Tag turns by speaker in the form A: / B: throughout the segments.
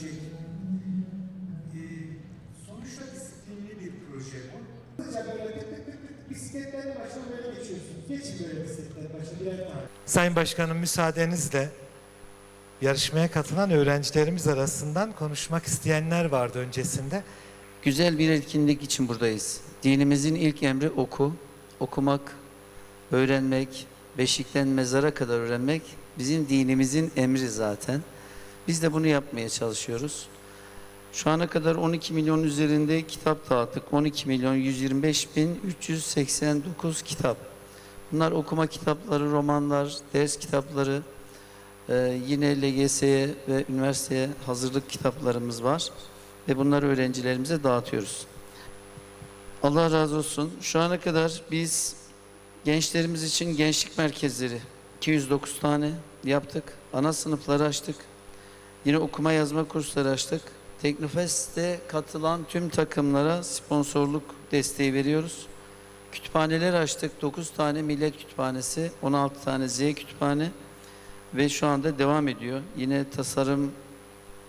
A: görülecek. Ee, sonuçta disiplinli bir proje bu.
B: Hızlıca böyle tık tık tık tık bisikletlerin başına böyle geçiyorsunuz. Geçin böyle bisikletlerin başına birer tane.
C: Sayın Başkanım müsaadenizle yarışmaya katılan öğrencilerimiz arasından konuşmak isteyenler vardı öncesinde.
D: Güzel bir etkinlik için buradayız. Dinimizin ilk emri oku, okumak, öğrenmek, beşikten mezara kadar öğrenmek bizim dinimizin emri zaten. Biz de bunu yapmaya çalışıyoruz. Şu ana kadar 12 milyon üzerinde kitap dağıttık. 12 milyon 125 bin 389 kitap. Bunlar okuma kitapları, romanlar, ders kitapları, ee, yine LGS'ye ve üniversiteye hazırlık kitaplarımız var ve bunları öğrencilerimize dağıtıyoruz. Allah razı olsun. Şu ana kadar biz gençlerimiz için gençlik merkezleri 209 tane yaptık. Ana sınıfları açtık. Yine okuma yazma kursları açtık. Teknofest'te katılan tüm takımlara sponsorluk desteği veriyoruz. Kütüphaneler açtık. 9 tane millet kütüphanesi, 16 tane Z kütüphane ve şu anda devam ediyor. Yine tasarım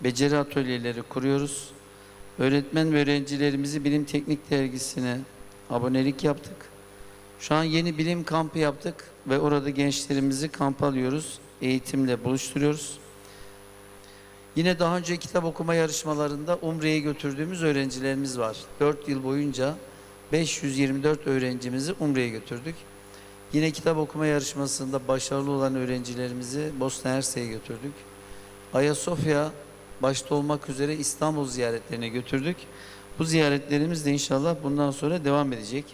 D: beceri atölyeleri kuruyoruz. Öğretmen ve öğrencilerimizi Bilim Teknik Dergisi'ne abonelik yaptık. Şu an yeni bilim kampı yaptık ve orada gençlerimizi kamp alıyoruz. Eğitimle buluşturuyoruz. Yine daha önce kitap okuma yarışmalarında Umre'ye götürdüğümüz öğrencilerimiz var. 4 yıl boyunca 524 öğrencimizi Umre'ye götürdük. Yine kitap okuma yarışmasında başarılı olan öğrencilerimizi Bosna Hersek'e götürdük. Ayasofya başta olmak üzere İstanbul ziyaretlerine götürdük. Bu ziyaretlerimiz de inşallah bundan sonra devam edecek.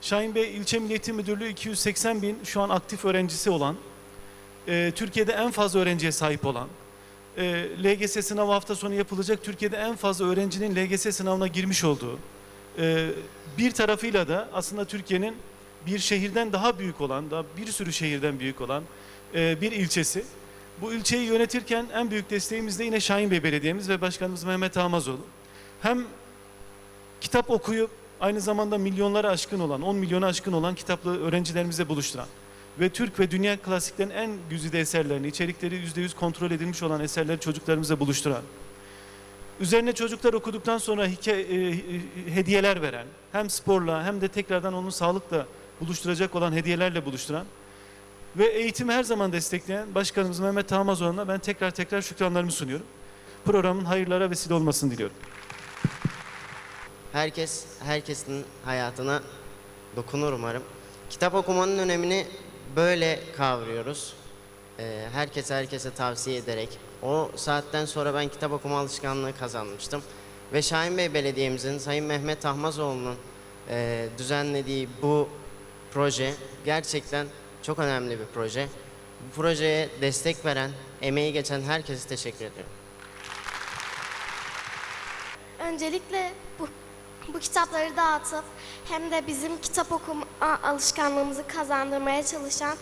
E: Şahin Bey İlçe Milli Eğitim Müdürlüğü 280 bin şu an aktif öğrencisi olan, e, Türkiye'de en fazla öğrenciye sahip olan, e, LGS sınavı hafta sonu yapılacak Türkiye'de en fazla öğrencinin LGS sınavına girmiş olduğu, e, bir tarafıyla da aslında Türkiye'nin bir şehirden daha büyük olan, daha bir sürü şehirden büyük olan e, bir ilçesi. Bu ilçeyi yönetirken en büyük desteğimiz de yine Şahin Bey Belediye'miz ve Başkanımız Mehmet Ahmazoğlu. Hem kitap okuyup aynı zamanda milyonlara aşkın olan, 10 milyona aşkın olan kitaplı öğrencilerimize buluşturan ve Türk ve dünya klasiklerin en güzide eserlerini, içerikleri %100 kontrol edilmiş olan eserleri çocuklarımıza buluşturan, üzerine çocuklar okuduktan sonra hikaye, e, hediyeler veren, hem sporla hem de tekrardan onu sağlıkla buluşturacak olan hediyelerle buluşturan ve eğitimi her zaman destekleyen Başkanımız Mehmet Tamazoğlu'na ben tekrar tekrar şükranlarımı sunuyorum. Programın hayırlara vesile olmasını diliyorum.
F: Herkes herkesin hayatına dokunur umarım. Kitap okumanın önemini böyle kavruyoruz. Ee, herkes herkese tavsiye ederek. O saatten sonra ben kitap okuma alışkanlığı kazanmıştım. Ve Şahin Bey Belediye'mizin Sayın Mehmet Ahmazoğlu'nun e, düzenlediği bu proje gerçekten çok önemli bir proje. Bu projeye destek veren, emeği geçen herkese teşekkür ediyorum.
G: Öncelikle bu bu kitapları dağıtıp hem de bizim kitap okuma alışkanlığımızı kazandırmaya çalışan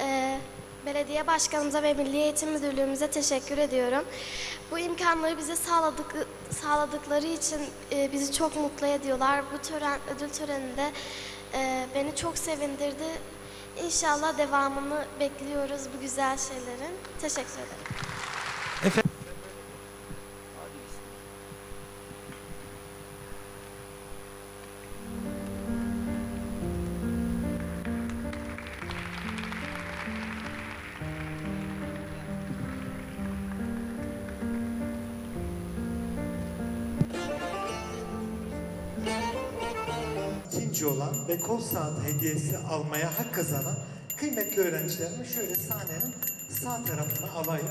G: e, belediye başkanımıza ve Milli Eğitim Müdürlüğümüze teşekkür ediyorum. Bu imkanları bize sağladık, sağladıkları için e, bizi çok mutlu ediyorlar. Bu tören, ödül töreninde e, beni çok sevindirdi. İnşallah devamını bekliyoruz bu güzel şeylerin. Teşekkür ederim.
C: İkinci olan ve kol saat hediyesi almaya hak kazanan kıymetli öğrencilerimi şöyle sahnenin sağ tarafına alayım.